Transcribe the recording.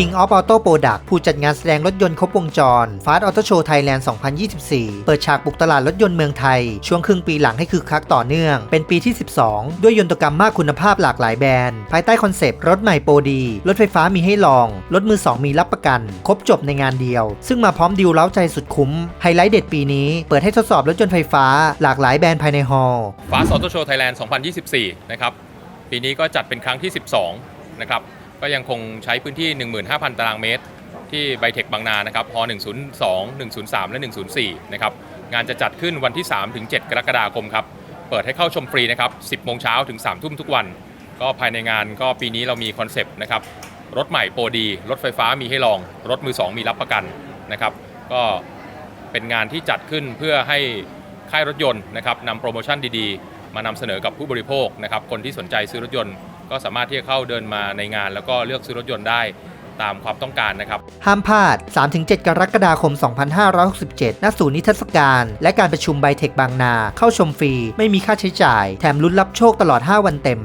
King of Auto Product ผู้จัดงานแสดงรถยนต์ครบวงจร Fast Auto Show Thailand 2024 เปิดฉากบุกตลาดรถยนต์เมืองไทย ช่วงครึ่งปีหลังให้คึกคักต่อเนื่อง เป็นปีที่ 12 ด้วยยนตกรรมมากคุณภาพหลากหลายแบรนด์ ภายใต้คอนเซปต์รถใหม่โปรดี รถไฟฟ้ามีให้ลอง รถมือ 2 มีรับประกัน ครบจบในงานเดียว ซึ่งมาพร้อมดีลเล้าใจสุดคุ้ม ไฮไลท์เด็ดปีนี้เปิดให้ทดสอบรถยนต์ไฟฟ้าหลากหลายแบรนด์ภายในฮอลล์ฟาส t อ u โตโชว์ไทยแลนด์2024 นะครับปีนี้ก็จัดเป็นครั้งที่ 12 นะครับ ก็ยังคงใช้พื้นที่ 15,000 ตารางเมตร ที่ไบเทคบางนานะครับฮ102 103 และ 104 นะครับ งานจะจัดขึ้นวันที่ 3 ถึง 7 กรกฎาคมครับ เปิดให้เข้าชมฟรีนะครับ 10 โมงเช้าถึง 3 ทุ่มทุกวัน ก็ภายในงานก็ปีนี้เรามีคอนเซปต์นะครับ รถใหม่โปรดี รถไฟฟ้ามีให้ลอง รถมือ 2 มีรับประกันนะครับ ก็เป็นงานที่จัดขึ้นเพื่อให้ค่ายรถยนต์นะครับนำโปรโมชั่นดีๆ มานำเสนอกับผู้บริโภคนะครับ คนที่สนใจซื้อรถยนต์ ก็สามารถที่จะเข้าเดินมาในงาน แล้วก็เลือกซื้อรถยนต์ได้ตามความต้องการนะครับ ห้ามพลาด 3-7 กรกฎาคม 2567 ณ ศูนย์นิทรรศการ และการประชุมไบเทคบางนา เข้าชมฟรี ไม่มีค่าใช้จ่าย แถมลุ้นรับโชคตลอด 5 วันเต็ม